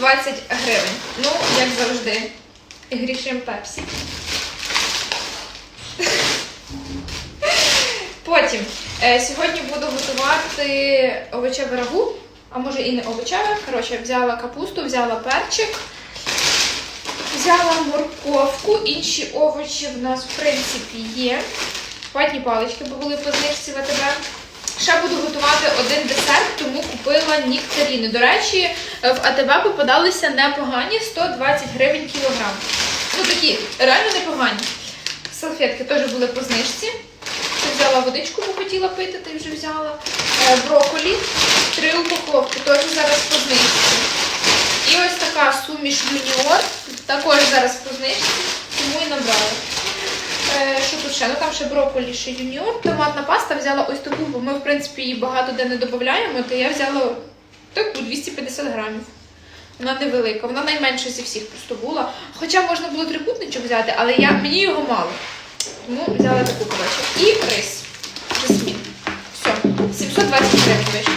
АТБ на 720 гривень. Ну, як завжди, грішим пепсі. Потім е, сьогодні буду готувати овочеве рагу, а може і не овочеве. Коротше, взяла капусту, взяла перчик, взяла морковку, інші овочі в нас в принципі є. Ватні палички, бо були по знижці в АТБ. Ще буду готувати один десерт, тому купила нектаріни. До речі, в АТБ попадалися непогані 120 гривень кілограм. Ну такі, реально непогані. Салфетки теж були по знижці. Взяла водичку, бо хотіла пити, ти вже взяла. Е, брокколі, три упаковки, теж зараз по знижці. І ось така суміш юніор, також зараз по знижці, тому і набрала. Е, що тут ще? Ну там ще брокколі, ще юніор. Томатна паста взяла ось таку, бо ми, в принципі, її багато де не додаємо, то я взяла таку 250 грамів. Вона невелика, вона найменша зі всіх просто була. Хоча можна було трикутничок взяти, але я, мені його мало. Тому взяла таку, коротше. І рис. Жасмін. Все. 720 гривень вийшло.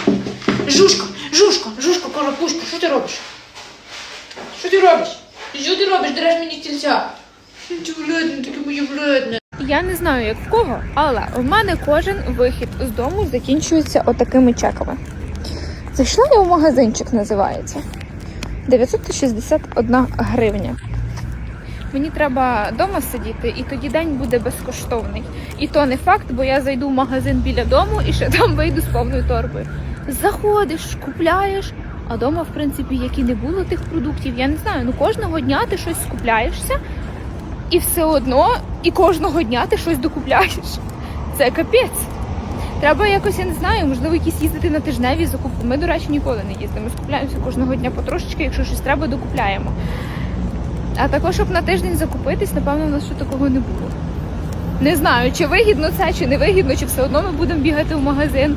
Жушка, жушка, жушка, коропушка, що ти робиш? Що ти робиш? Що ти робиш? Дереш мені тільця. Ти вредна, таке моє вредне. Я не знаю, як в кого, але в мене кожен вихід з дому закінчується отакими чеками. Зайшла я в магазинчик, називається 961 гривня. Мені треба вдома сидіти, і тоді день буде безкоштовний. І то не факт, бо я зайду в магазин біля дому і ще там вийду з повною торбою. Заходиш, купляєш, а вдома, в принципі, як і не було тих продуктів, я не знаю. Ну кожного дня ти щось скупляєшся, і все одно, і кожного дня ти щось докупляєш. Це капець. Треба якось, я не знаю, можливо, якісь їздити на тижневі закупки. Ми, до речі, ніколи не їздимо. Ми скупляємося кожного дня потрошечки, якщо щось треба, докупляємо. А також, щоб на тиждень закупитись, напевно, у нас ще такого не було. Не знаю, чи вигідно це, чи не вигідно, чи все одно ми будемо бігати в магазин.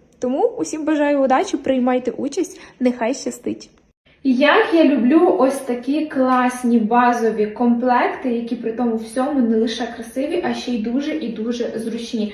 Тому усім бажаю удачі, приймайте участь, нехай щастить. Як я люблю ось такі класні базові комплекти, які при тому всьому не лише красиві, а ще й дуже і дуже зручні.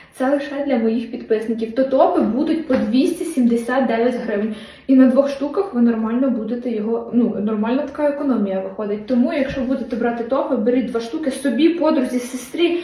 це лише для моїх підписників, то топи будуть по 279 гривень. І на двох штуках ви нормально будете його. Ну, нормальна така економія виходить. Тому, якщо будете брати топи, беріть два штуки собі, подрузі, сестрі,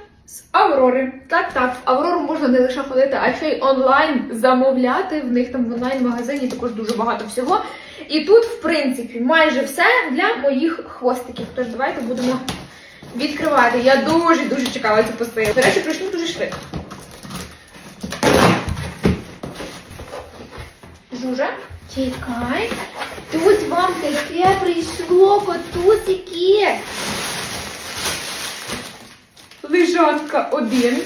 з Аврори. Так, так, Аврору можна не лише ходити, а ще й онлайн замовляти. В них там в онлайн-магазині також дуже багато всього. І тут, в принципі, майже все для моїх хвостиків. Тож давайте будемо відкривати. Я дуже дуже чекала цю посилку. До речі, прийшли дуже швидко. Жужа, чекай. Тут вам таке прийшло котусики. Лежанка 1.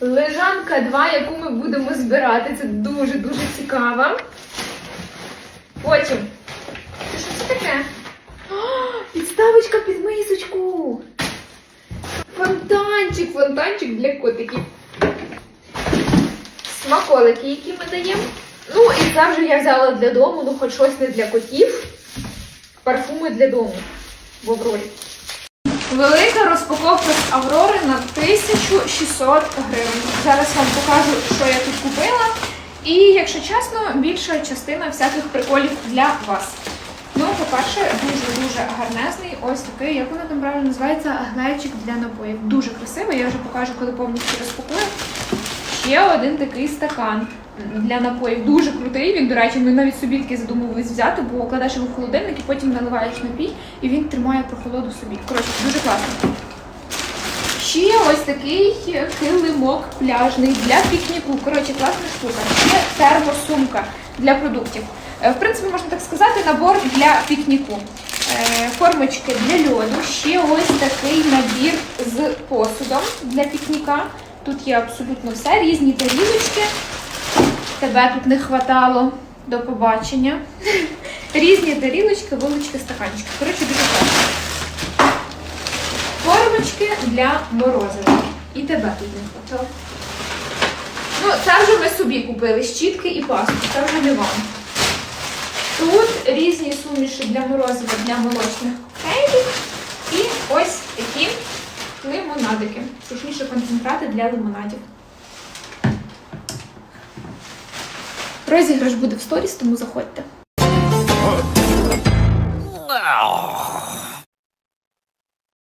Лежанка 2, яку ми будемо збирати. Це дуже-дуже цікаво. Потім. Це що це таке? О, підставочка під мисочку. Фонтанчик, фонтанчик для котиків смаколики, які ми даємо. Ну, і завжди я взяла для дому, ну хоч щось не для котів. Парфуми для дому в Аврорі. Велика розпаковка з Аврори на 1600 гривень. Зараз вам покажу, що я тут купила. І, якщо чесно, більша частина всяких приколів для вас. Ну, по-перше, дуже-дуже гарнезний. Ось такий, як вона там правильно називається, глечик для напоїв. Дуже красивий, я вже покажу, коли повністю розпакую. Ще один такий стакан для напоїв. Дуже крутий. Він, до речі, ми навіть собі таки задумувались взяти, бо кладеш його в холодильник і потім наливаєш напій, і він тримає прохолоду собі. Коротше, дуже класно. Ще ось такий килимок пляжний для пікніку. Коротше, класна штука. Ще термосумка для продуктів. Е, В принципі, можна так сказати, набор для пікніку. Е, Формочки для льоду. Ще ось такий набір з посудом для пікніка. Тут є абсолютно все, різні тарілочки. Тебе тут не хватало. До побачення. Різні тарілочки, вилочки, стаканчики. Коротше, дуже класно. Формочки для морозива. І тебе тут не хватало. Ну, це вже ми собі купили щітки і пасту, це вже не вам. Тут різні суміші для морозива, для молочних коктейлів. І ось такі Лимонадики. Сушніші концентрати для лимонадів. Розіграш буде в сторіс, тому заходьте.